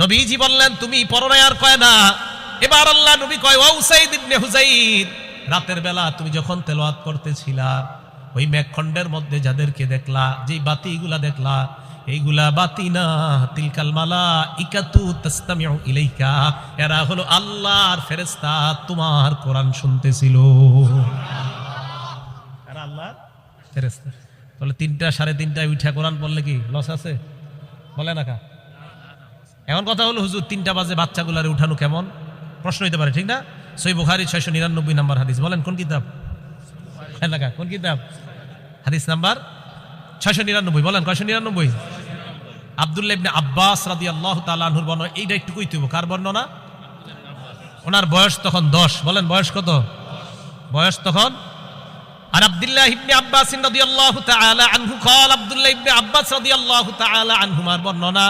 নবীজি বললেন তুমি পরনে আর কয় না? এবার আল্লাহ নবী কয় ও উসাইদ ইবনে হুজাইর রাতের বেলা তুমি যখন তেলাওয়াত করতেছিলা ওই মেঘখণ্ডের মধ্যে যাদেরকে দেখলা যেই বাতিগুলা দেখলা এইগুলা বাতি না তিলকাল মালা ইকাতু তাস্তামিউ ইলাইকা এরা হলো আল্লাহর ফেরেশতা তোমার কোরআন শুনতেছিল। এরা আল্লাহর ফেরেশতা। তাহলে তিনটা সাড়ে তিনটায় উঠা কোরআন পড়লে কি লস আছে? বলে না কা? এখন কথা হলো হুজুর তিনটা বাজে বাচ্চাগুলারে উঠানো কেমন প্রশ্ন হইতে পারে ঠিক না সই বুখারি ছয়শো নিরানব্বই নাম্বার হাদিস বলেন কোন কিতাব হ্যাঁ না কা, কোন কিতাব হাদিস নাম্বার ছয়শো নিরানব্বই বলেন কয়শো নিরানব্বই আবদুল্লাহ ইবনে আব্বাস রাদি আল্লাহ তালাহুর বর্ণনা এইটা একটু কই তুইব কার বর্ণনা ওনার বয়স তখন দশ বলেন বয়স কত বয়স তখন আর আব্দুল্লাহ ইবনে আব্বাস রাদিয়াল্লাহু তাআলা আনহু قال আব্দুল্লাহ ইবনে আব্বাস রাদিয়াল্লাহু তাআলা আনহুমার বর্ণনা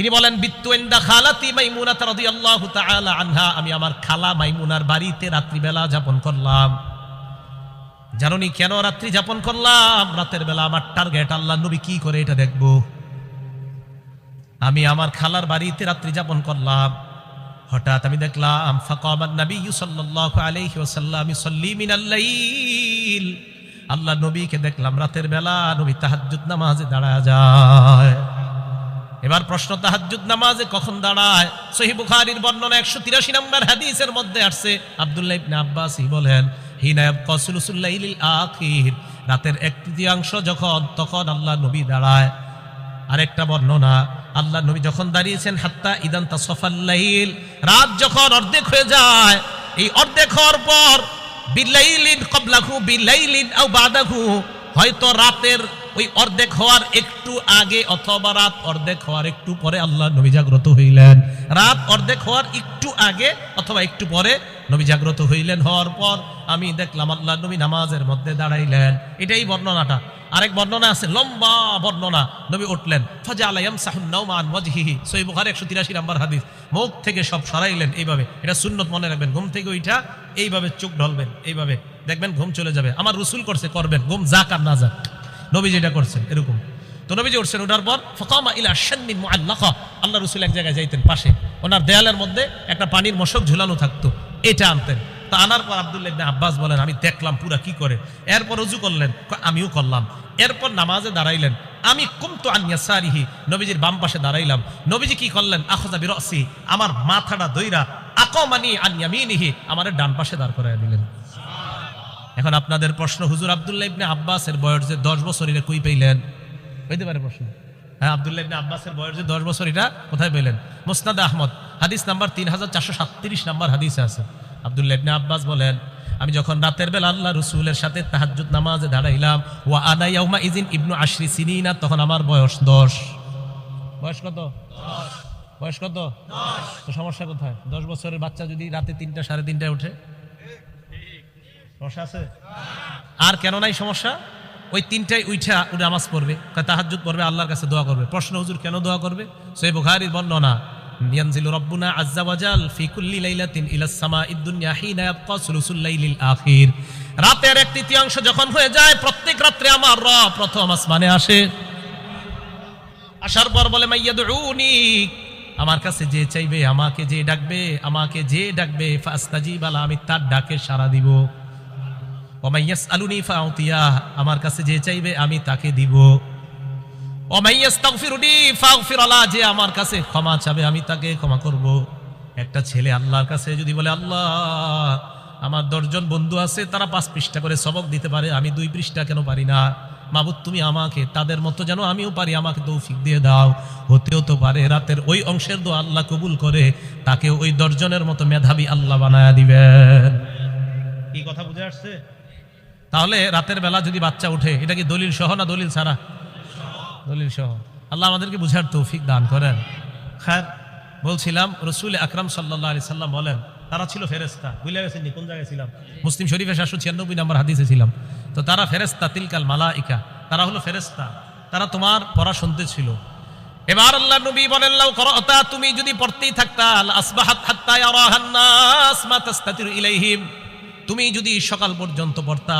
তিনি বলেন, বিত্তু ইনদা খালাতি মাইমুনা রাদিয়াল্লাহু তাআলা আনহা। আমি আমার খালা মাইমুনার বাড়িতে রাত্রিবেলা যাপন করলাম। জানোনি কেন রাত্রি যাপন করলাম? রাতের বেলা আমার টার্গেট, আল্লাহ নবী কি করে এটা দেখব? আমি আমার খালার বাড়িতে রাত্রি যাপন করলাম। হঠাৎ আমি দেখলাম ফাকামান নবী সাল্লাল্লাহু আলাইহি ওয়াসাল্লাম ইউসাল্লি মিনাল লাইল। আল্লাহ নবীকে দেখলাম, রাতের বেলা নবী তাহাজ্জুদ নামাজে দাঁড়ায় যায়। এবার প্রশ্ন, তাহাজ্জুদ নামাজে কখন দাঁড়ায়? সহি বুখারীর বর্ণনা 183 নম্বর হাদিসের মধ্যে আসছে। আব্দুল্লাহ ইবনে আব্বাসই বলেন, হিনা ইয়াবকাসুলুল্লাইলিল আখির। রাতের এক তৃতীয়াংশ যখন, তখন আল্লাহ নবী দাঁড়ায়। আরেকটা বর্ণনা, আল্লাহ নবী যখন দাঁড়িয়েছেন, হাত্তা ইদান তাসফাল্লাইল রাত যখন অর্ধেক হয়ে যায়, এই অর্ধেক হওয়ার পর, বিলাইলিন কবলাহু, বিলাইলিন আও বাদাহু। হয়তো রাতের ওই অর্ধেক হওয়ার একটু আগে অথবা রাত অর্ধেক হওয়ার একটু পরে আল্লাহ নবী জাগ্রত হইলেন। রাত অর্ধেক হওয়ার একটু আগে অথবা একটু পরে নবী জাগ্রত হইলেন। হওয়ার পর আমি দেখলাম আল্লাহ নবী নামাজের মধ্যে দাঁড়াইলেন। এটাই বর্ণনাটা। আরেক বর্ণনা আছে, লম্বা বর্ণনা। নবী উঠলেন ফাজা আলাইয়াম সাহুন নাউমান ওয়াজহিহি। সহিহ বুখারী 183 নম্বর হাদিস। মুখ থেকে সব সরাইলেন এইভাবে। এটা সুন্নত মনে রাখবেন। ঘুম থেকে ওইটা এইভাবে চোখ ঢলবেন, এইভাবে। দেখবেন ঘুম চলে যাবে। আমার রসুল করছে, করবেন। ঘুম যাক আর না যাক। নবী যেটা করছেন, এরকম। তো নবীজি উঠছেন ওঠার পর ফকামা ইলা শান্নিন মুআল্লাকা। আল্লাহ রসুল এক জায়গায় যাইতেন পাশে। ওনার দেয়ালের মধ্যে একটা পানির মশক ঝুলানো থাকতো, এটা আনতেন। তা আনার পর আব্দুল্লাহ ইবনে আব্বাস বলেন, আমি দেখলাম পুরা কি করে? এরপর রুজু করলেন আমিও করলাম। এরপর নামাজে দাঁড়াইলেন, আমি কুমতু আনিয়া সারিহি নবীজির বাম পাশে দাঁড়াইলাম, নবীজি কি করলেন? আখজা বিরসি আমার মাথাটা দইরা আকমানি আনিয়ামিনিহি আমার ডান পাশে দাঁড় করাইয়া দিলেন। এখন আপনাদের প্রশ্ন হুজুর আব্দুল্লাহ ইবনে আব্বাসের বয়স যে দশ বছর এটা কই পেইলেন? হইতে পারে প্রশ্ন। হ্যাঁ আব্দুল্লাহ ইবনে আব্বাসের বয়স যে দশ বছর এটা কোথায় পেলেন মুসনাদ আহমদ। হাদিস নাম্বার তিন হাজার চারশো সাতত্রিশ নাম্বার হাদিসে আছে। আব্দুল্লাহ ইবনে আব্বাস বলেন আমি যখন রাতের বেলা আল্লাহ রসুলের সাথে তাহাজ্জুদ নামাজে দাঁড়াইলাম ওয়া আনা ইয়াউমা ইজিন ইবনু আশরি সিনিনা তখন আমার বয়স দশ। বয়স কত? বয়স কত? তো সমস্যা কোথায়? দশ বছরের বাচ্চা যদি রাতে তিনটা সাড়ে তিনটায় ওঠে সমস্যা আছে? আর কেন নাই সমস্যা? ওই তিনটায় উইঠা ও নামাজ পড়বে। তাহাজ্জুদ পড়বে, আল্লাহর কাছে দোয়া করবে। প্রশ্ন হুজুর কেন দোয়া করবে? সই বুখারীর বর্ণনা রাতের এক তৃতীয়াংশ যখন হয়ে যায়, প্রত্যেক রাত্রে আমার আসে। আসার পর বলে আমার কাছে যে চাইবে আমাকে যে ডাকবে, আমাকে যে ডাকবে আমি তার ডাকে সাড়া দিব। ওমাইয়াস আলুনি ফাউতিয়া, আমার কাছে যে চাইবে আমি তাকে দিব। ওমাইয়াস তাগফিরুনি ফাগফির যে আমার কাছে ক্ষমা চাবে আমি তাকে ক্ষমা করব। একটা ছেলে আল্লাহর কাছে যদি বলে, আল্লাহ, আমার দশজন বন্ধু আছে, তারা পাঁচ পৃষ্ঠা করে সবক দিতে পারে, আমি দুই পৃষ্ঠা কেন পারি না? মাবুদ, তুমি আমাকে, তাদের মতো যেন আমিও পারি, আমাকে তৌফিক দিয়ে দাও। হতেও তো পারে, রাতের ওই অংশের দো আল্লাহ কবুল করে তাকে ওই দশজনের মতো মেধাবী আল্লাহ বানায় দিবেন। কি কথা বুঝে আসছে? তাহলে রাতের বেলা যদি বাচ্চা উঠে এটা কি দলিল সহ না দলিল ছাড়া? দলিল সহ। আল্লাহ আমাদেরকে বুঝার তৌফিক দান করেন। খার বলছিলাম রসুল আকরাম সাল্লাহ আলি সাল্লাম বলেন তারা ছিল ফেরেস্তা বুঝলে গেছেন কোন জায়গায় ছিলাম? মুসলিম শরীফের সাতশো ছিয়ানব্বই নম্বর হাদিসে ছিলাম। তো তারা ফেরেস্তা তিলকাল মালা ইকা তারা হলো ফেরেস্তা তারা তোমার পড়া শুনতে ছিল। এবার আল্লাহ নবী বলেন লাউ করতা তুমি যদি পড়তেই থাকতা আসবাহাত হাত্তা ইয়ারাহান মা তাস্তাতিরু ইলাইহিম। তুমি যদি সকাল পর্যন্ত পড়তা,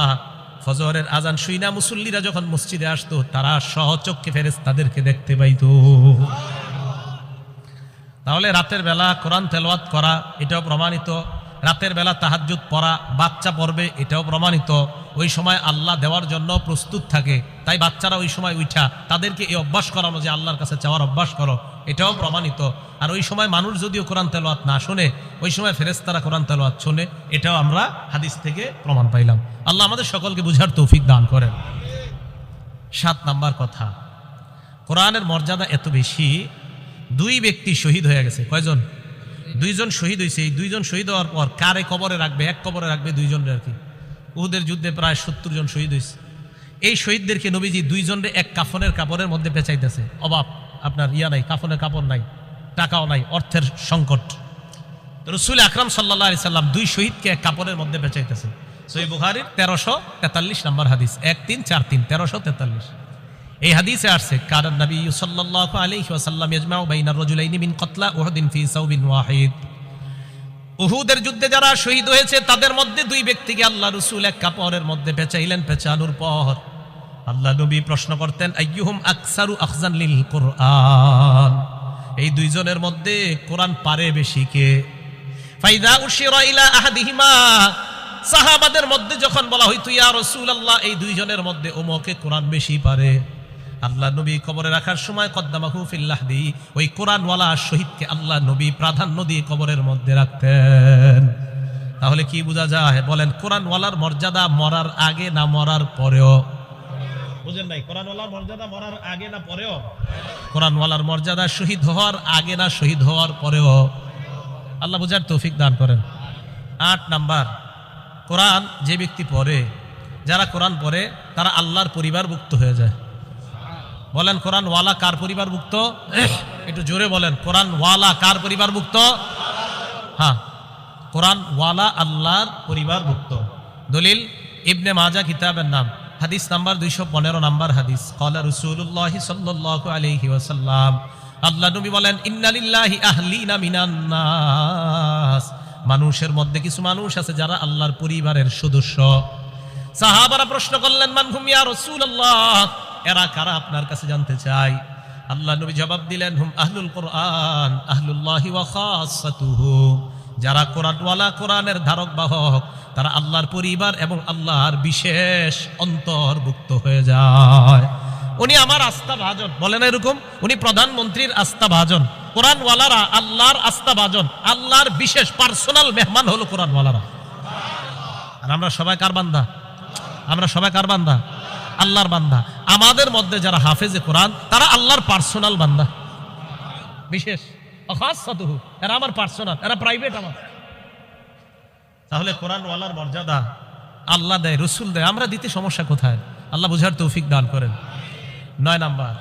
ফজরের আজান শুইনা মুসল্লিরা যখন মসজিদে আসতো, তারা সহচক্ষে ফেরেস তাদেরকে দেখতে পাইত। তাহলে রাতের বেলা কোরআন তেলওয়াত করা, এটাও প্রমাণিত। রাতের বেলা তাহাজ্জুদ পড়া, বাচ্চা পড়বে, এটাও প্রমাণিত। ওই সময় আল্লাহ দেওয়ার জন্য প্রস্তুত থাকে। তাই বাচ্চারা ওই সময় উঠা তাদেরকে এই অভ্যাস করানো যে আল্লাহর কাছে চাওয়ার অভ্যাস করো, এটাও প্রমাণিত। আর ওই সময় মানুষ যদিও কোরআন তেলাওয়াত না শোনে, ওই সময় ফেরেস্তারা কোরআন তেলাওয়াত শোনে, এটাও আমরা হাদিস থেকে প্রমাণ পাইলাম। আল্লাহ আমাদের সকলকে বুঝার তৌফিক দান করেন। সাত নাম্বার কথা, কোরআনের মর্যাদা এত বেশি, দুই ব্যক্তি শহীদ হয়ে গেছে। কয়জন? দুইজন শহীদ হয়েছে এই দুইজন শহীদ হওয়ার পর কারে কবরে রাখবে? এক কবরে রাখবে দুইজন আর কি। উহুদের যুদ্ধে প্রায় সত্তর জন শহীদ হয়েছে এই শহীদদেরকে নবীজি দুইজনরে এক কাফনের কাপড়ের মধ্যে পেঁচাইতেছে। অভাব আপনার ইয়া নাই, কাফনের কাপড় নাই, টাকাও নাই, অর্থের সংকট। রসুল আকরাম সাল্লাহ সাল্লাম দুই শহীদকে এক কাপড়ের মধ্যে বেচাইতেছে সই বুহারির তেরোশো তেতাল্লিশ নম্বর হাদিস, এক তিন চার তিন, তেরোশো তেতাল্লিশ। এই হাদিসে আসছে কারণ নবী সাল্লাল্লাহু আলাইহি ওয়াসাল্লাম ইয়াজমাউ বাইনার রাজুলাইনি মিন কতলা উহুদিন ফি সাউবিন ওয়াহিদ। উহুদের যুদ্ধে যারা শহীদ হয়েছে, তাদের মধ্যে দুই ব্যক্তিকে আল্লাহ রসুল এক কাপড়ের মধ্যে পেঁচাইলেন, পেঁচানোর পর আল্লাহ নবী প্রশ্ন করতেন, আইয়ুহুম আকসারু আখজান লিল কোরআন? এই দুইজনের মধ্যে কোরআন পারে বেশি কে? ফাইদা উশিরা ইলা আহাদিহিমা। সাহাবাদের মধ্যে যখন বলা হইতো, ইয়া রাসূলুল্লাহ, এই দুইজনের মধ্যে ওমকে কোরআন বেশি পারে। আল্লাহ নবী কবরে রাখার সময় কদ্দামাহু ফিল্লাহ দি ওই কোরআনওয়ালা শহীদকে আল্লাহ নবী প্রাধান্য দিয়ে কবরের মধ্যে রাখতেন। তাহলে কি বোঝা যায়? বলেন কোরআনওয়ালার মর্যাদা মরার আগে না মরার পরেও? বুঝেন নাই কোরআনওয়ালার মর্যাদা মরার আগে না পরেও? কোরআনওয়ালার মর্যাদা শহীদ হওয়ার আগে না শহীদ হওয়ার পরেও? আল্লাহ বুঝার তৌফিক দান করেন। আট নাম্বার কোরআন যে ব্যক্তি পড়ে যারা কোরআন পড়ে তারা আল্লাহর পরিবারভুক্ত হয়ে যায়। বলেন, কোরআন ওয়ালা কার পরিবার পরিবারভুক্ত একটু জোরে বলেন, কোরআন ওয়ালা কার পরিবার পরিবারভুক্ত? হ্যাঁ কোরআন ওয়ালা আল্লাহর পরিবার পরিবারভুক্ত। দলিল, ইবনে মাজা কিতাবের নাম। হাদিস নাম্বার দুইশো পনেরো নাম্বার হাদিস। কলা রসুল্লাহ সাল্লাহ আলহি ওয়াসাল্লাম। আল্লাহ নবী বলেন, ইন্নালিল্লাহি আহলিনা মিনান নাস। মানুষের মধ্যে কিছু মানুষ আছে যারা আল্লাহর পরিবারের সদস্য। সাহাবারা প্রশ্ন করলেন, মান হুম ইয়া রাসূলুল্লাহ? এরা কারা আপনার কাছে জানতে চাই আল্লাহ নবী জবাব দিলেন, হুম, আহলুল কোরআন, আহলুল্লাহি ওয়া খাসাতুহু। যারা কোরআনওয়ালা, কোরআনের ধারক বাহক তারা আল্লাহর পরিবার এবং আল্লাহর বিশেষ অন্তর্ভুক্ত হয়ে যায়। উনি আমার আস্থা ভাজন বলেন এরকম? উনি প্রধানমন্ত্রীর আস্থা ভাজন কোরআনওয়ালারা আল্লাহর আস্থা ভাজন আল্লাহর বিশেষ পার্সোনাল মেহমান হলো কোরআনওয়ালারা। আর আমরা সবাই কার বান্দা? আমরা সবাই কার বান্দা? আল্লাহর বান্দা। আমাদের মধ্যে যারা হাফেজে কোরআন, তারা আল্লাহর পার্সোনাল বান্দা। বিশেষ। এরা আমার পার্সোনাল এরা প্রাইভেট আমার। তাহলে কোরআন ওয়ালার মর্যাদা আল্লাহ দেয়, রসুল দেয়। আমরা দিতে সমস্যা কোথায়? আল্লাহ বুঝার তৌফিক দান করেন। নয় নাম্বার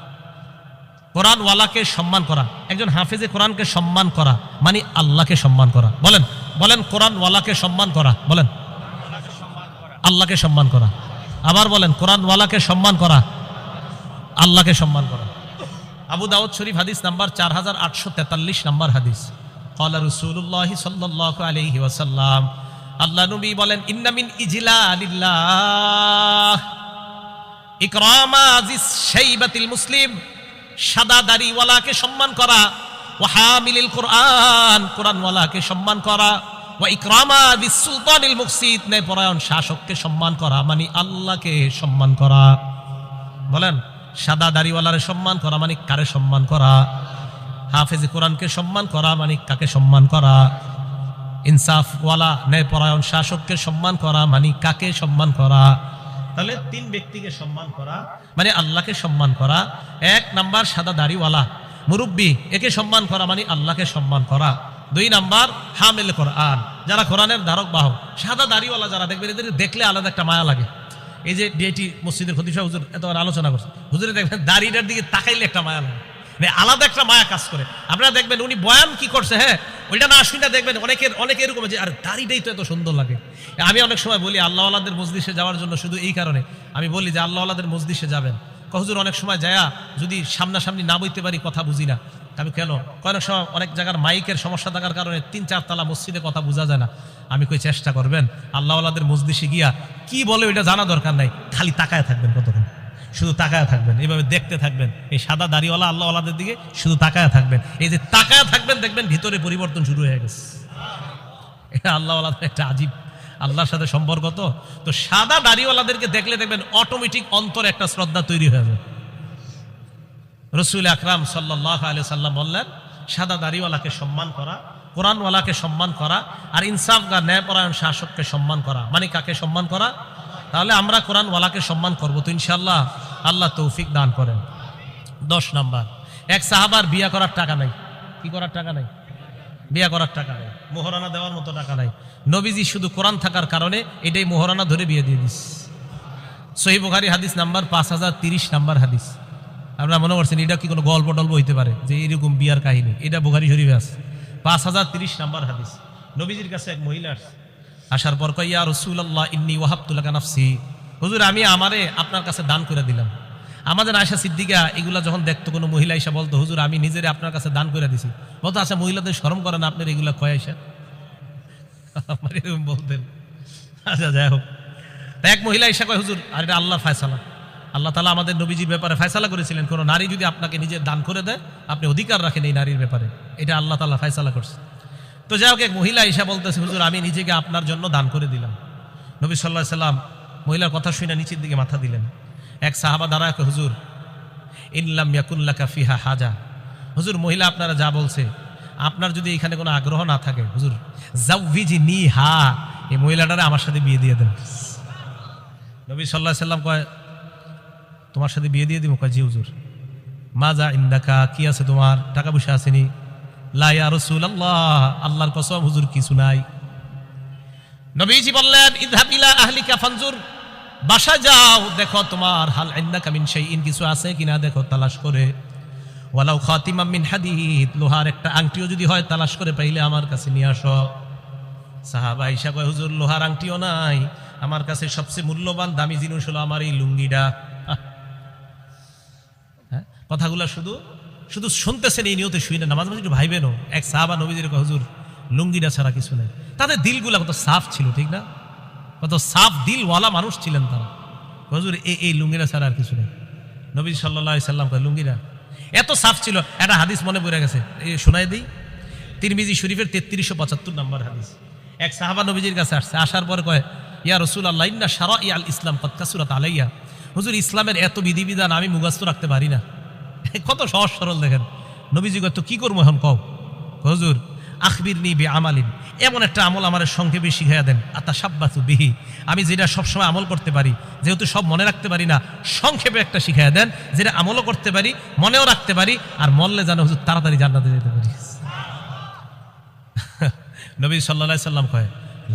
কোরআন ওয়ালাকে সম্মান করা। একজন হাফেজে কোরআনকে সম্মান করা মানে আল্লাহকে সম্মান করা। বলেন বলেন কোরআন ওয়ালাকে সম্মান করা। বলেন, আল্লাহকে সম্মান করা। আবার বলেন কোরআন ওয়ালাকে সম্মান করা, আল্লাহকে সম্মান করা। আবু দাউদ শরীফ হাদিস নাম্বার চার হাজার আটশো তেতাল্লিশ নাম্বার হাদিস। কলা রসুল্লাহ সাল্লাহ আলহি আল্লাহ নবী বলেন ইন্নামিন ইজলালিল্লাহ, ইকরামা আজিজ শাইবাতিল মুসলিম, সাদা দাড়িওয়ালাকে সম্মান করা ও হামিলিল কোরআন, কোরআনওয়ালাকে সম্মান করা। ইকরামা দিস সুলতানিল মুকসিদ নে পরায়ণ শাসককে সম্মান করা মানে আল্লাহকে সম্মান করা। বলেন, সাদা দাড়িওয়ালারে সম্মান করা মানে কারে সম্মান করা? হাফেজ কোরআনকে সম্মান করা মানে কাকে সম্মান করা? ইনসাফওয়ালা ন্যায় পরায়ণ শাসককে সম্মান করা মানে কাকে সম্মান করা? তাহলে তিন ব্যক্তিকে সম্মান করা মানে আল্লাহকে সম্মান করা। এক নাম্বার সাদা দাড়িওয়ালা, মুরব্বী, একে সম্মান করা মানে আল্লাহকে সম্মান করা। দুই নাম্বার, হামিল কোরআন। যারা কোরআনের ধারক বাহক, সাদা দাড়িওয়ালা যারা দেখবেন, এদের দেখলে আলাদা একটা মায়া লাগে। এই যে ডিআইটি মসজিদের খতিফা হুজুর এত আলোচনা করছে, হুজুরে দেখবেন দাড়িটার দিকে তাকাইলে একটা মায়া লাগে। মানে আলাদা একটা মায়া কাজ করে। আপনারা দেখবেন উনি বয়ান কি করছে হ্যাঁ? ওইটা না শুনে দেখবেন অনেকের, অনেকে এরকম যে, আর, দাড়িটাই তো এত সুন্দর লাগে। আমি অনেক সময় বলি আল্লাহ আল্লাহদের মসজিদে যাওয়ার জন্য শুধু এই কারণে। আমি বলি যে আল্লাহ আল্লাহদের মসজিদে যাবেন কহজুর অনেক সময় যায়া যদি সামনাসামনি না বইতে পারি, কথা বুঝি না। আমি কেন? অনেক সময় অনেক জায়গার মাইকের সমস্যা থাকার কারণে তিন চার তালা মসজিদে কথা বোঝা যায় না। আমি কই, চেষ্টা করবেন? আল্লাহ আল্লাহদের মসজিদে গিয়া কি বলে ওইটা জানা দরকার নাই, খালি তাকায় থাকবেন কতক্ষণ? শুধু তাকায় থাকবেন এইভাবে দেখতে থাকবেন। এই সাদা দাড়িওয়ালা আল্লাহ আল্লাহদের দিকে শুধু তাকায় থাকবেন। এই যে তাকায় থাকবেন, দেখবেন ভিতরে পরিবর্তন শুরু হয়ে গেছে। এটা আল্লাহ আল্লাহদের একটা আজীব, আল্লাহর সাথে সম্পর্ক তো? তো সাদা দাড়িওয়ালাদেরকে দেখলে দেখবেন অটোমেটিক অন্তরে একটা শ্রদ্ধা তৈরি হয়ে যাবে। রসুল আকরাম সাল্লাহ আলি সাল্লাম বললেন, সাদা দাড়িওয়ালাকে সম্মান করা, কোরআনওয়ালাকে সম্মান করা, আর ইনসাফ গা ন্যায়পরায়ণ শাসককে সম্মান করা। মানে কাকে সম্মান করা? তাহলে আমরা কোরআনওয়ালাকে সম্মান করব তো ইনশাল্লাহ আল্লাহ তৌফিক দান করেন। দশ নাম্বার, এক সাহাবার বিয়া করার টাকা নাই। কি করার টাকা নাই? বিয়া করার টাকা নাই। মোহরানা দেওয়ার মতো টাকা নাই। নবীজি শুধু কোরআন থাকার কারণে এটাই মোহরানা ধরে বিয়ে দিয়ে দিস। সহি বুখারি হাদিস নাম্বার পাঁচ হাজার তিরিশ নাম্বার হাদিস। আমরা মনে করছেন, এটা কি কোনো গল্প টল্প হইতে পারে যে এরকম বিয়ার কাহিনী? এটা বুখারি শরীফে আছে। পাঁচ হাজার তিরিশ নাম্বার হাদিস। নবীজির কাছে এক মহিলা আসার পর কই ইয়া রসুল্লাহ ইন্নি ওয়াহাবতুল্লাহ নাফসি। হুজুর, আমি আমারে আপনার কাছে দান করে দিলাম। আমাদের আয়সা সিদ্দিকা এগুলা যখন দেখতো, কোনো মহিলা এসে বলতো, হুজুর, আমি নিজেরে আপনার কাছে দান করে দিছি। বলতো আচ্ছা মহিলাদের শরম করেন আপনার এগুলা কয় আইসা আমার বলতেন। আচ্ছা যাই হোক। এক মহিলা এসে কয়, হুজুর, আর এটা আল্লাহ ফায়সালা। আল্লাহ তালা আমাদের নবীজির ব্যাপারে ফায়সালা করেছিলেন কোনো নারী যদি আপনাকে নিজের দান করে দেয় আপনি অধিকার রাখেন এই নারীর ব্যাপারে। এটা আল্লাহ তালা ফায়সালা করছে। তো যাই হোক এক মহিলা এসে বলতেছে হুজুর আমি নিজেকে আপনার জন্য দান করে দিলাম। নবী সাল্লাহ সাল্লাম মহিলার কথা শুনে নিচের দিকে মাথা দিলেন। এক সাহাবা কয়, হুজুর ইনলাম ইয়াকুল্লাকা কাফিহা হাজা। হুজুর মহিলা আপনারা যা বলছে আপনার যদি এখানে কোনো আগ্রহ না থাকে হুজুর জাউভিজি নি হা এই মহিলাটারে আমার সাথে বিয়ে দিয়ে দেন। নবী সাল্লাহ সাল্লাম কয় তোমার সাথে বিয়ে দিয়ে দিব? কয়, জি হুজুর। মা যা ইন্দাকা, কি আছে তোমার? টাকা পয়সা আসেনি। লাইয়া রসুল আল্লাহ আল্লাহর কসম, হুজুর কিছু নাই। নবীজি বললেন ইদহাব ইলা আহলিকা ফানজুর। বাসা যাও, দেখো তোমার হাল ইন্দাকা সেই ইন কিছু আছে কিনা দেখো, তালাশ করে। ওয়ালাউ খাতিমাম মিন হাদিদ, লোহার একটা আংটিও যদি হয়, তালাশ করে পাইলে আমার কাছে নিয়ে আসো। সাহাবা কয়, হুজুর, লোহার আংটিও নাই। আমার কাছে সবচেয়ে মূল্যবান, দামি জিনিস হলো আমার এই লুঙ্গিটা। কথাগুলো শুধু শুধু শুনতেছেন এই নিয়তে শুই না, নামাজ মাঝে একটু ভাইবেনও। এক সাহাবা নবীদের হজুর, লুঙ্গিটা ছাড়া কিছু নেই। তাদের দিলগুলা কত সাফ ছিল, ঠিক না? কত সাফ দিলওয়ালা মানুষ ছিলেন তারা। হজুর এই এই লুঙ্গিরা ছাড়া আর কিছু নেই। নবী সাল্লাহ সাল্লাম কয়, লুঙ্গিটা? এত সাফ ছিল, একটা হাদিস মনে পড়ে গেছে। শোনাই দিই। তিরমিজি শরীফের তেত্রিশশো পঁচাত্তর নম্বর হাদিস। এক সাহাবা নবীজির কাছে আসছে, আসার পর কয়, ইয়া রসুল আল্লাহ সারা ইয়াল ইসলাম কতকাসুরাত আলাইয়া হুজুর, ইসলামের এত বিধিবিধান আমি মুগাস্ত রাখতে পারি না। কত সহজ সরল দেখেন। নবীজি তো কি করব এখন কও? হুজুর আখবির নি বে আমালিন এমন একটা আমল আমার সংক্ষেপে শিখাইয়া দেন আতা সাব্বাতু বিহি। আমি যেটা সবসময় আমল করতে পারি, যেহেতু সব মনে রাখতে পারি না, সংক্ষেপে একটা শিখাইয়া দেন, যেটা আমলও করতে পারি, মনেও রাখতে পারি, আর মরলে যেন হুজুর তাড়াতাড়ি জান্নাতে যেতে পারি। নবী সাল্লাল্লাহু সাল্লাম কয়,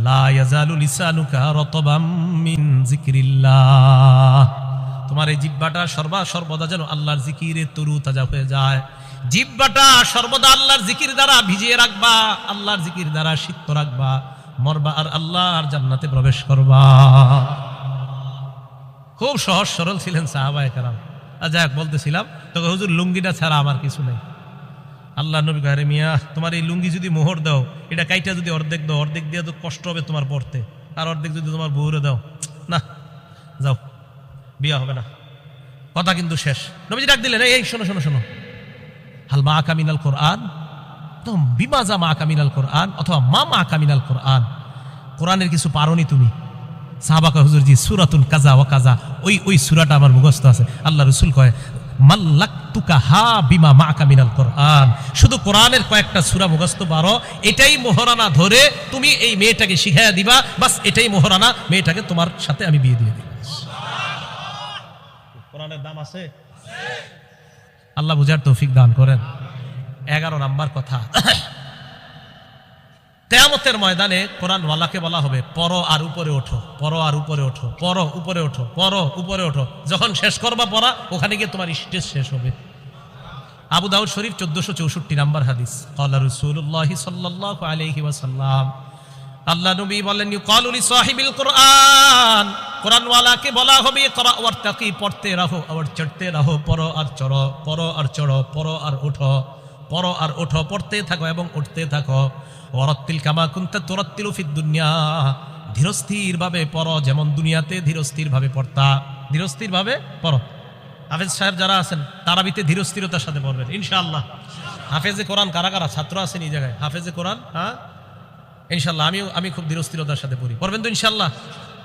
লা ইয়াজালু লিসানুকা রতবাম মিন যিকরিল্লাহ। তোমার এই জিব্বাটা সর্বা সর্বদা যেন আল্লাহর জিকিরে তরু তাজা হয়ে যায়। জিব্বাটা সর্বদা আল্লাহর জিকির দ্বারা ভিজিয়ে রাখবা, আল্লাহর জিকির দ্বারা সিক্ত রাখবা, মরবা আর আল্লাহর জান্নাতে প্রবেশ করবা। খুব সহজ সরল ছিলেন সাহাবায়ে কারাম। আর যাক বলতেছিলাম তবে হুজুর লুঙ্গিটা ছাড়া আমার কিছু নেই। আল্লাহ নবী কারে মিয়া, তোমার এই লুঙ্গি যদি মোহর দাও, এটা কাইটা যদি অর্ধেক দাও, অর্ধেক দিয়ে তো কষ্ট হবে তোমার পড়তে। আর অর্ধেক যদি তোমার বউরে দাও, না, যাও। বিয়া হবে না। কথা কিন্তু শেষ। নবীজি ডাক দিলেন, এই শোনো শোনো শোনো। হাল মা কামিনাল কোরআন? বিমাজা মা কামিনাল কোরআন? অথবা, মা মা কামিনাল কোরআন? কোরআনের কিছু পারোনি তুমি। সাহাবাকা হুজুরজি সুরাতুল কাজা ও কাজা। ওই ওই সুরাটা আমার মুখস্থ আছে। আল্লাহ রসুল কয়, মাল্লাক্তুকা হা বিমা মা কামিনাল কোরআন? শুধু কোরআনের কয়েকটা সুরা মুখস্থ পারো। এটাই মোহরানা ধরে তুমি এই মেয়েটাকে শিখাইয়া দিবা। বাস, এটাই মোহরানা। মেয়েটাকে তোমার সাথে আমি বিয়ে দিয়ে দিই কোরআনের দাম আছে? আল্লাহ বুঝার তৌফিক দান করেন। এগারো নাম্বার কথা। তেয়ামতের ময়দানে কোরআন ওয়ালাকে বলা হবে পর আর উপরে ওঠো পর আর উপরে ওঠো পর উপরে ওঠো পর উপরে ওঠো। যখন শেষ করবা পড়া, ওখানে গিয়ে তোমার স্টেজ শেষ হবে। আবু দাউদ শরীফ চোদ্দশো চৌষট্টি নাম্বার হাদিস। কল্লা রসুল্লাহ সাল্লাহ আলহি আল্লাহ নবী বলেন কলুলি সাহিবিল কোরআন। কোরআন ওয়ালাকে বলা হবে করা ওর তাকি পড়তে রাহো আবার চড়তে রাহো পর আর চড়ো পর আর চড়ো পর আর ওঠো পর আর ওঠো পড়তে থাকো এবং উঠতে থাকো। ওরত্তিল কামা কুন্তা তোরত্তিল ফিদ দুনিয়া। ধীরস্থির ভাবে পড়ো, যেমন দুনিয়াতে ধীরস্থির ভাবে পড়তা। ধীরস্থির ভাবে পড়ো। হাফেজ সাহেব যারা আছেন, তারাবিতে ধীরস্থিরতার সাথে পড়বেন, ইনশাআল্লাহ। হাফেজে কোরআন কারা কারা ছাত্র আছেন এই জায়গায়? হাফেজে কোরআন হ্যাঁ? ইনশাল্লাহ আমিও, আমি খুব ধীরস্থিরতার সাথে পড়ি। পড়বেন তো ইনশাল্লাহ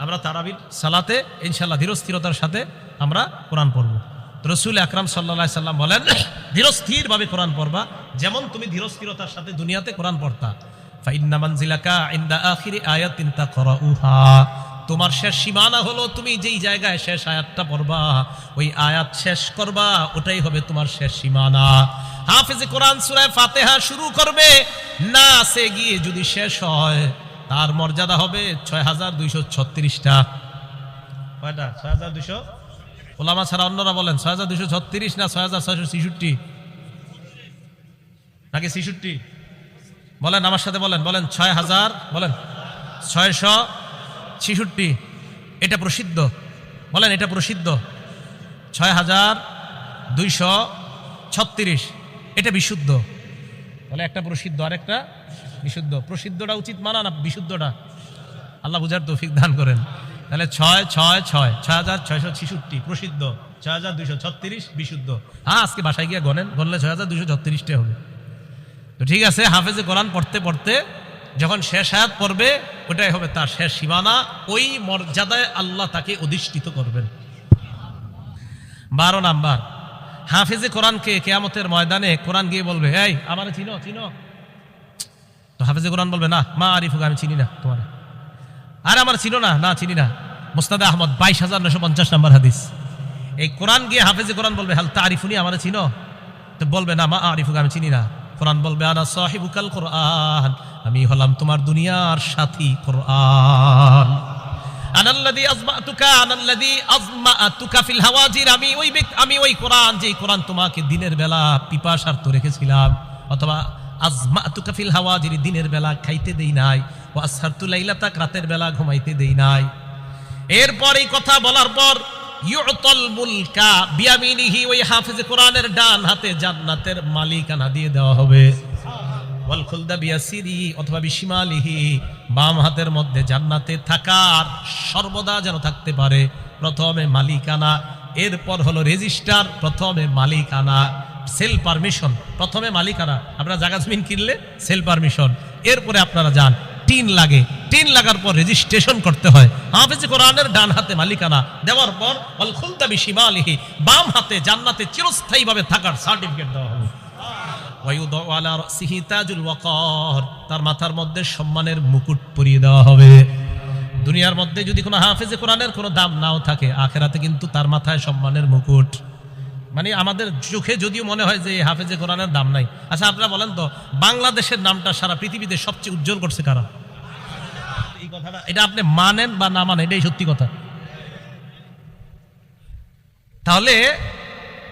আমরা তারাবির সালাতে ইনশাল্লাহ ধীরস্থিরতার সাথে আমরা কোরআন পড়ব। রসুল আকরাম সাল্লা সাল্লাম বলেন, ধীরস্থিরভাবে কোরআন পড়বা, যেমন তুমি ধীরস্থিরতার সাথে দুনিয়াতে কোরআন পড়তা। তোমার শেষ সীমানা হলো তুমি যেই জায়গায় শেষ আয়াতটা পড়বা, ওই আয়াত শেষ করবা, ওটাই হবে তোমার শেষ সীমানা। হাফেজে কোরআন সুরায় ফাতেহা শুরু করবে, না সে গিয়ে যদি শেষ হয় তার মর্যাদা হবে ছয় হাজার দুইশো ছত্রিশটা। কয়টা? ছয় হাজার দুইশো? ওলামা ছাড়া অন্যরা বলেন ছয় হাজার দুইশো ছত্রিশ না ছয় হাজার ছয়শো ছিষট্টি? নাকি ছিষট্টি? বলেন আমার সাথে বলেন বলেন ছয় হাজার বলেন ছয়শো ছিষট্টি। এটা প্রসিদ্ধ। বলেন এটা প্রসিদ্ধ। ছয় হাজার দুইশো ছত্রিশ। এটা বিশুদ্ধ। বলে একটা প্রসিদ্ধ আর একটা বিশুদ্ধ। প্রসিদ্ধটা উচিত মানা না বিশুদ্ধটা? আল্লাহ বুঝার তৌফিক দান করেন। তাহলে ছয় ছয় ছয় ছয় হাজার ছয়শো ছিষট্টি, প্রসিদ্ধ। ছয় হাজার দুইশো ছত্রিশ, বিশুদ্ধ। হ্যাঁ আজকে বাসায় গিয়ে গনেন গনলে ছয় হাজার দুইশো ছত্রিশটা হবে। তো ঠিক আছে, হাফেজে কোরআন পড়তে পড়তে যখন শেষ হায়াত পড়বে, ওটাই হবে তার শেষ সীমানা। ওই মর্যাদায় আল্লাহ তাকে অধিষ্ঠিত করবেন। বারো নাম্বার হাফেজে কোরআনকে কেয়ামতের ময়দানে কোরআন গিয়ে বলবে, এই, আমার চিনো চিনো। তো হাফেজে কোরআন বলবে, না, মা আরিফুকে আমি চিনি না তোমার। আর আমার চিনো না না, চিনি না। মুস্তাদে আহমদ, বাইশ হাজার নশো পঞ্চাশ নম্বর হাদিস। এই কোরআন গিয়ে হাফেজে কোরআন বলবে, হাল তারিফুনি, আমার চিনো? তো বলবে, না, মা আরিফুকে আমি চিনি না। কোরআন বলবে, আনা সাহিবুকাল কোরআন, আমি হলাম তোমার দুনিয়ার সাথী কোরআন। ফিল হাওয়াজির, আমি ওই আমি ওই কোরআন যে কোরআন তোমাকে দিনের বেলা রেখেছিলাম, অথবা ফিল হাওয়াজির দিনের বেলা খাইতে দেই নাই লাইলাতাক রাতের বেলা ঘুমাইতে দেই নাই। এরপর এই কথা বলার পর, ইউতল মুলকা বিয়ামিনিহি, ওই হাফেজে কোরআনের ডান হাতে জান্নাতের মালিকানা দিয়ে দেওয়া হবে। ওয়াল খুলদা বিয়াসিরি অথবা বিশিমালিহি, বাম হাতের মধ্যে জান্নাতে থাকার সর্বদা যেন থাকতে পারে। প্রথমে মালিকানা, এরপর হলো রেজিস্টার, প্রথমে মালিকানা। সেল পারমিশন, প্রথমে মালিকানা। আপনারা জায়গা জমিন কিনলে সেল পারমিশন। এরপরে আপনারা যান, টিন লাগে। টিন লাগার পর রেজিস্ট্রেশন করতে হয়। হাফেজে কোরআনের ডান হাতে মালিকানা। দেওয়ার পর ওয়াল খুলদা বাম হাতে জান্নাতে চিরস্থায়ীভাবে থাকার সার্টিফিকেট দেওয়া হবে। তার মাথার মধ্যে সম্মানের মুকুট পরিয়ে দেওয়া হবে। দুনিয়ার মধ্যে যদি কোনো হাফেজে কোরআনের কোনো দাম নাও থাকে, আখেরাতে কিন্তু তার মাথায় সম্মানের মুকুট। মানে আমাদের চোখে যদিও মনে হয় যে হাফেজে কোরআনের দাম নাই। আচ্ছা আপনারা বলেন তো, বাংলাদেশের নামটা সারা পৃথিবীতে সবচেয়ে উজ্জ্বল করছে কারা? এই কথাটা, এটা আপনি মানেন বা না মানেন, এটাই সত্যি কথা। তাহলে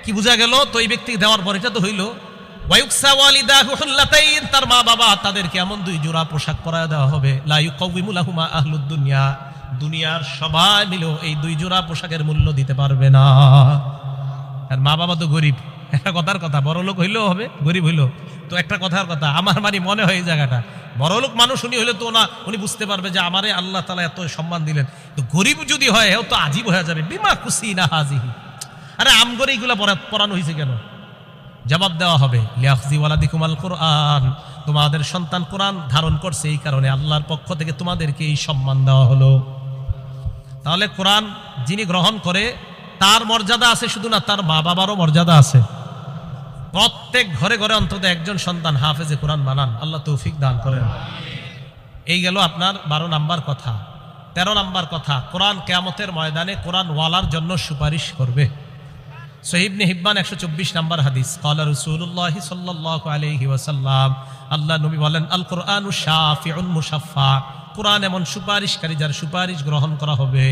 কি বোঝা গেল, তো এই ব্যক্তিকে দেওয়ার পর এটা তো হইল তার মা বাবা তাদেরকে এমন দুই জোড়া পোশাক পরায় দেওয়া হবে, লা ইউকাউবিমু লাহুমা আহলুদ দুনিয়া। দুনিয়ার সবাই মিলেও এই দুই জোড়া পোশাকের মূল্য দিতে পারবে না। আর মা বাবা তো গরিব, একটা কথার কথা, বড় লোক হইলেও হবে, গরিব হইল তো একটা কথার কথা, আমার মানে মনে হয় এই জায়গাটা। বড় লোক মানুষ, উনি হইলে তো না, উনি বুঝতে পারবে যে আমারে আল্লাহ তালা এত সম্মান দিলেন। তো গরিব যদি হয় তো আজীব হয়ে যাবে। বিমা খুশি না হাজিহি। আরে আমগরে এইগুলা পড়া- পড়ানো হয়েছে কেন? জবাব দেওয়া হবে কোরআন। তোমাদের সন্তান কোরআন ধারণ করছে এই কারণে আল্লাহর পক্ষ থেকে তোমাদেরকে এই সম্মান দেওয়া হলো। তাহলে কোরআন যিনি গ্রহণ করে, তার মর্যাদা আছে শুধু না, তার মা বাবারও মর্যাদা আছে। প্রত্যেক ঘরে ঘরে অন্তত একজন সন্তান হাফেজে কোরআন বানান, আল্লাহ তৌফিক দান করেন। এই গেল আপনার বারো নাম্বার কথা। তেরো নাম্বার কথা, কোরআন কেয়ামতের ময়দানে কোরআন ওয়ালার জন্য সুপারিশ করবে। সহিবনে হিব্বান একশো চব্বিশ নাম্বার হাদিস। কলা রসুল্লাহ সাল্লাহ আলহি ওয়াসাল্লাম আল্লাহ নবী বলেন আল কোরআন শাফিউন মুসাফা কোরআন এমন সুপারিশকারী যার সুপারিশ গ্রহণ করা হবে।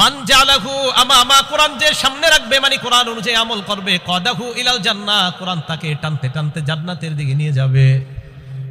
মান জালাহু আমা আমা কোরআন যে সামনে রাখবে মানে কোরআন অনুযায়ী আমল করবে। কদাহু ইলাল জান্নাহ কোরআন তাকে টানতে টানতে জান্নাতের দিকে নিয়ে যাবে।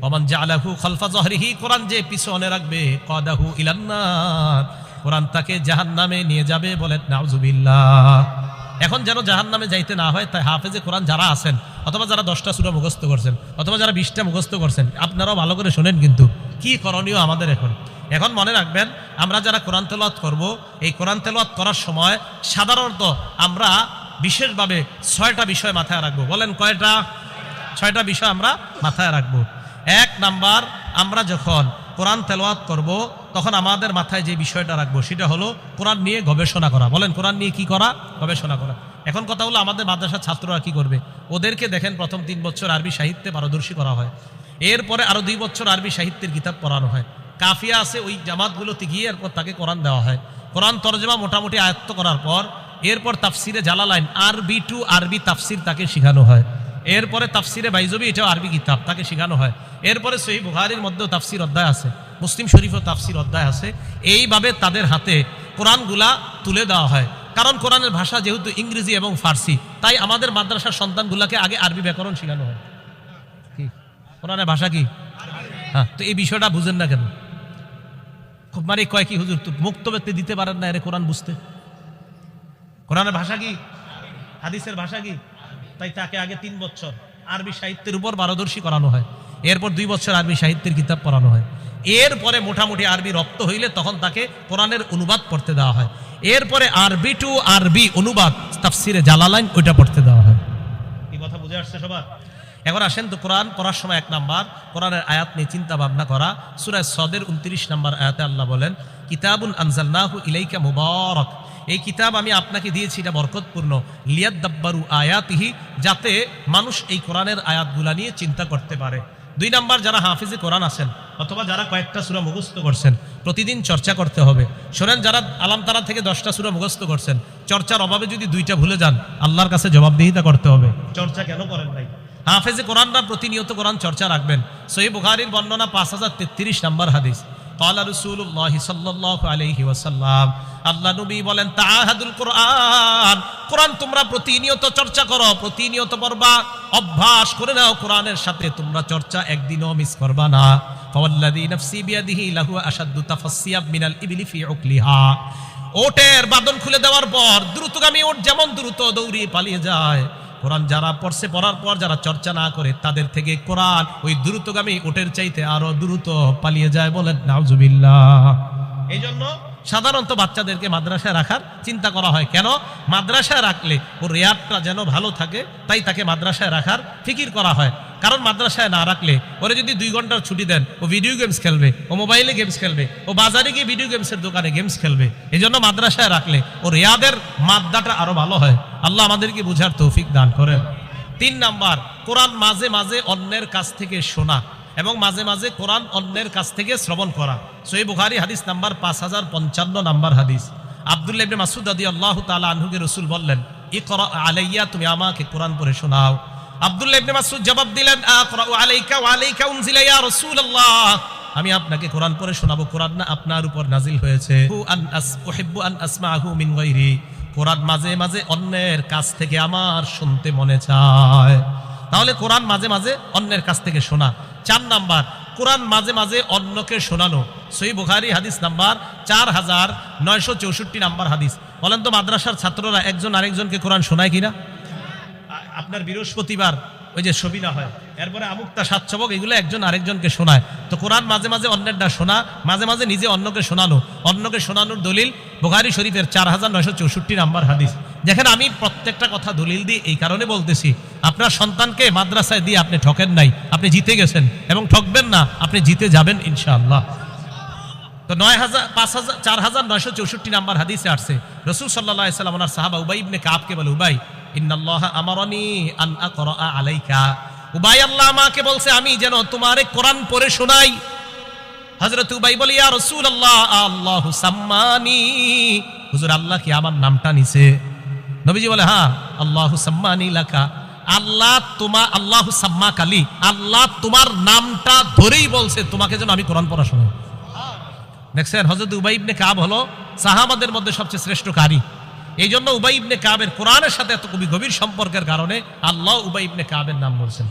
ওমান জালাহু খলফা জহরিহি কোরআন যে পিছনে রাখবে। কদাহু ইলান্নার কোরআন তাকে জাহান্নামে নিয়ে যাবে বলে, নাউজুবিল্লাহ এখন যেন জাহান নামে যাইতে না হয়, তাই হাফেজে কোরআন যারা আছেন, অথবা যারা দশটা সুরা মুখস্থ করছেন, অথবা যারা বিশটা মুখস্থ করছেন, আপনারাও ভালো করে শোনেন কিন্তু, কি করণীয় আমাদের এখন? এখন মনে রাখবেন, আমরা যারা কোরআন তেলাওয়াত করব, এই কোরআন তেলাওয়াত করার সময় সাধারণত আমরা বিশেষভাবে ছয়টা বিষয় মাথায় রাখব। বলেন কয়টা? ছয়টা বিষয় আমরা মাথায় রাখব। এক নাম্বার, আমরা যখন কোরআন তেলাওয়াত করব, তখন আমাদের মাথায় যে বিষয়টা রাখব, সেটা হলো কোরআন নিয়ে গবেষণা করা। বলেন, কোরআন নিয়ে কি করা? গবেষণা করা। এখন কথা হলো, আমাদের মাদ্রাসার ছাত্ররা কি করবে? ওদেরকে দেখেন, প্রথম তিন বছর আরবি সাহিত্যে পারদর্শী করা হয়। এরপরে আরও দুই বছর আরবি সাহিত্যের কিতাব পড়ানো হয়। কাফিয়া আছে, ওই জামাতগুলোতে গিয়ে এরপর তাকে কোরআন দেওয়া হয়। কোরআন তরজমা মোটামুটি আয়ত্ত করার পর, এরপর তাফসিরে জালালাইন, আরবি টু আরবি তাফসির তাকে শেখানো হয়। এরপরে তাফসিরে বাইজবি, এটাও আরবি কিতাব, তাকে শেখানো হয়। এরপরে সহি বুহারির মধ্যেও তাফসির অধ্যায় আছে, মুসলিম শরীফও তাফসির অধ্যায় আছে। এইভাবে তাদের হাতে কোরআনগুলা তুলে দেওয়া হয়। কারণ কোরআনের ভাষা যেহেতু ইংরেজি এবং ফার্সি, তাই আমাদের মাদ্রাসার সন্তানগুলাকে আগে আরবি ব্যাকরণ শেখানো হয়। কি? কোরআনের ভাষা কি? হ্যাঁ তো এই বিষয়টা বুঝেন না কেন? মানে কয় কি হুজুর, তো মুক্ত ব্যক্তি দিতে পারেন না এর কোরআন বুঝতে? কোরআনের ভাষা কি? হাদিসের ভাষা কি? তাই তাকে আগে তিন বছর আরবি সাহিত্যের উপর পারদর্শী করানো হয়। এরপর দুই বছর আরবি সাহিত্যের কিতাব পড়ানো হয়। এরপরে মোটামুটি আরবি রপ্ত হইলে তখন তাকে কোরআনের অনুবাদ পড়তে দেওয়া হয়। এরপরে আরবি টু আরবি অনুবাদ তাফসিরে জালালাইন ওইটা পড়তে দেওয়া হয়। এই কথা বুঝে আসছে সবার? এখন আসেন তো কোরআন পড়ার সময় এক নাম্বার কোরআনের আয়াত নিয়ে চিন্তা ভাবনা করা। সুরায় সদের উনত্রিশ নাম্বার আয়াতে আল্লাহ বলেন কিতাবুন আনজালনাহু ইলাইকা মুবারক। এই কিতাব আমি আপনাকে দিয়েছি এটা বরকতপূর্ণ। লিয়াদ্দাব্বারু আয়াতিহি যাতে মানুষ এই কোরআনের আয়াতগুলা নিয়ে চিন্তা করতে পারে। দুই নাম্বার যারা হাফিজে কোরআন আছেন অথবা যারা কয়েকটা সুরা মুখস্থ করছেন প্রতিদিন চর্চা করতে হবে। শোনেন যারা আলাম তারা থেকে দশটা সুরা মুখস্থ করছেন চর্চার অভাবে যদি দুইটা ভুলে যান আল্লাহর কাছে জবাবদিহিতা করতে হবে। চর্চা কেন করেন নাই? হাফেজে কোরআনরা প্রতিনিয়ত কোরআন চর্চা রাখবেন। সহি বুখারির বর্ণনা পাঁচ হাজার তেত্রিশ নম্বর হাদিস। রসুল্লাহ সাল্লাহ আলহি আল্লাহ নবী বলেন তাহাদুল কোরআন। কোরআন তোমরা প্রতিনিয়ত চর্চা করো, প্রতিনিয়ত পড়বা, অভ্যাস করে নাও, কোরআনের সাথে তোমরা চর্চা একদিনও মিস করবা না। ফাওয়াল্লাযী নাফসি বিয়াদিহি লাহু আশাদ্দু তাফাসসিয়াব মিনাল ইবলি উকলিহা। ওটের বাদন খুলে দেওয়ার পর দ্রুতগামী ওট যেমন দ্রুত দৌড়িয়ে পালিয়ে যায় কোরআন যারা পড়ছে, পড়ার পর যারা চর্চা না করে, তাদের থেকে কোরআন ওই দ্রুতগামী ওটের চাইতে আরও দ্রুত পালিয়ে যায় বলেন, নাউজুবিল্লাহ। এই জন্য সাধারণত বাচ্চাদেরকে মাদ্রাসায় রাখার চিন্তা করা হয়। কেন? মাদ্রাসায় রাখলে ওর রেয়ারটা যেন ভালো থাকে, তাই তাকে মাদ্রাসায় রাখার ফিকির করা হয়। কারণ মাদ্রাসায় না রাখলে, ওরে যদি দুই ঘণ্টার ছুটি দেন, ও ভিডিও গেমস খেলবে, ও মোবাইলে গেমস খেলবে, ও বাজারে গিয়ে ভিডিও গেমসের দোকানে গেমস খেলবে এই জন্য মাদ্রাসায় রাখলে ও রেয়াদের মাদ্দাটা আরও ভালো হয়। আল্লাহ আমাদেরকে বুঝার তৌফিক দান করেন। তিন নাম্বার, কোরআন মাঝে মাঝে অন্যের কাছ থেকে শোনা এবং মাঝে মাঝে কোরআন অন্যের কাছ থেকে শ্রবণ করা। সই বুখারি হাদিস নাম্বার পাঁচ হাজার পঞ্চান্ন নাম্বার হাদিস। আবদুল্লাহ মাসুদ আদি আল্লাহ তাআলা আনহুকে রসুল বললেন, ইকরা আলাইয়া, তুমি আমাকে কোরআন পড়ে শোনাও। আবদুল্লাহ ইবনে মাসুদ জবাব দিলেন, আকরাউ আলাইকা ওয়া আলাইকা উনজিলা ইয়া রাসূলুল্লাহ। আমি আপনাকে কোরআন পড়ে শোনাবো। কোরআন না আপনার উপর নাজিল হয়েছে। আন উহিব্বু আন আসমাহু মিন গায়রি। কোরআন মাঝে মাঝে অন্যের কাছ থেকে আমার শুনতে মনে চায়। তাহলে কোরআন মাঝে মাঝে অন্যের কাছ থেকে শোনা। চার নাম্বার, কোরআন মাঝে মাঝে অন্যকে শোনানো। সই বুখারি হাদিস নাম্বার চার হাজার নয়শো চৌষট্টি নাম্বার হাদিস। বলেন তো, মাদ্রাসার ছাত্ররা একজন আরেকজনকে কোরআন শোনায় কিনা? আপনার বৃহস্পতিবার ওই যে সবিনা হয়। এরপরে আমুকটা সাতচবক এগুলো একজন আরেকজনকে শোনায়। তো কোরআন মাঝে মাঝে অন্যেরটা শোনা, মাঝে মাঝে নিজে অন্যকে শোনানো। অন্যকে শোনানোর দলিল বুখারি শরীফের চার হাজার নয়শো চৌষট্টি নাম্বার হাদিস। দেখেন, আমি প্রত্যেকটা কথা দলিল দিয়ে এই কারণে বলতেছি, আপনার সন্তানকে মাদ্রাসায় দিয়ে আপনি ঠকেন নাই, আপনি জিতে গেছেন এবং ঠকবেন না, আপনি জিতে যাবেন ইনশাআল্লাহ। তো নয় হাজার, পাঁচ হাজার, চার হাজার নয়শো চৌষট্টি নাম্বার হাদিসে আসছে, রসুল সাল্লাহ সাল্লাম সাহাবা উবাই ইবনে কাবকে বলে, উবাই ইন্নাল্লাহ আমারনি আলাইকা। উবাই আল্লাহ আমাকে বলছে, আমি যেন তোমারে কোরআন পড়ে শোনাই। হযরত উবাই বলে, ইয়া রাসূলুল্লাহ, আল্লাহু সাম্মানি। হুজুর, আল্লাহ কি আমার নামটা নিছে? নবীজি বলে হ্যাঁ আল্লাহু সাম্মানি লাকা। আল্লাহ তোমা, আল্লাহু সাম্মা কালি আল্লাহ তোমার নামটা ধরেই বলছে, তোমাকে যেন আমি কোরআন পড়া শোনাই। দেখছেন হজরত উবাই ইবনে কাব হলো সাহাবাদের মধ্যে সবচেয়ে শ্রেষ্ঠ কারি। এই জন্য উবাই ইবনে কাবের কোরআনের সাথে এত কবি গভীর সম্পর্কের কারণে আল্লাহ উবাই ইবনে কাবের নাম বলছেন।